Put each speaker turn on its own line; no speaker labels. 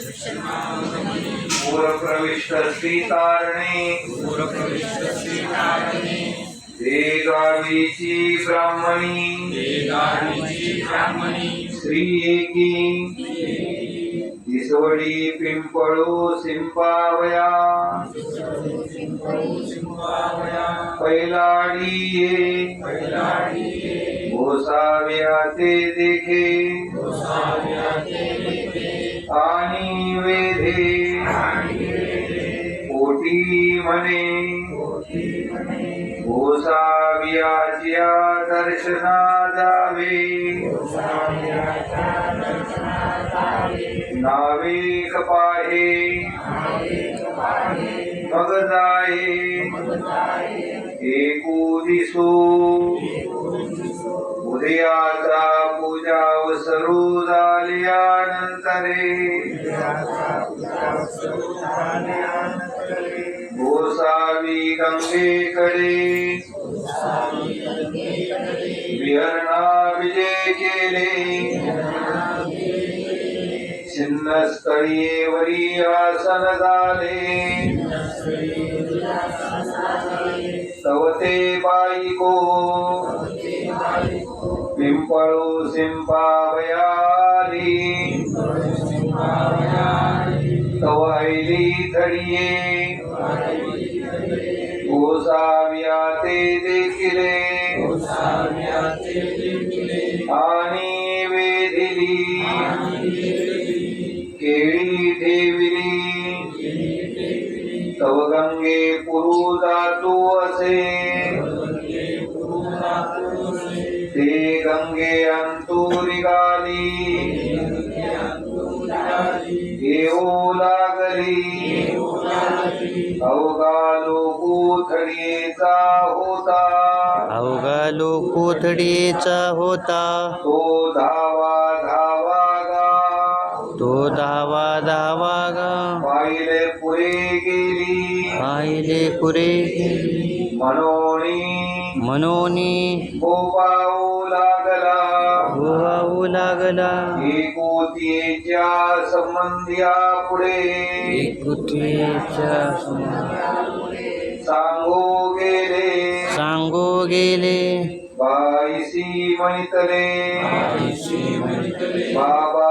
पूरप्रविष्ट श्रीकारणे देगावीची ब्राह्मणी। श्री एकी दिसवडी पिंपळू सिंपावया। पैलाडी गोसाव्या ते देखे। आणि वेधे। कोटी म्हणे गोसावियाच्या दर्शना जावे। नावे कपाहे। मग एकू दिसू उदयाचा पूजा वसरू झाल्यानंतरे गोसावी गंगेकडे विहरणा विजय केले. छिन्नस्थळीवरी आसन झाले तवते बाईको पिंपळू सिंपावयाली। तवायली थडिये गोसाव्या ते देखिले आणि तव गंगे पुरू जातो असे। ते गंगे अंतुरी गाली येऊ लागली। अवघा लोकुथडीचा होता।
अवघा लोकोथडीचा होता।
तो धावा धावा
धावा धावा गा.
पाहिले पुढे गेली
पाहिले पुरे
मनोणी
मनोनी.
गोपाऊ लागला.
गोवाऊ लागला.
एकोतीच्या संबंधिया पुढे.
एकत्रेच्या
सांगू गेले.
सांगो गेले.
बाईसी मैतले. बाबा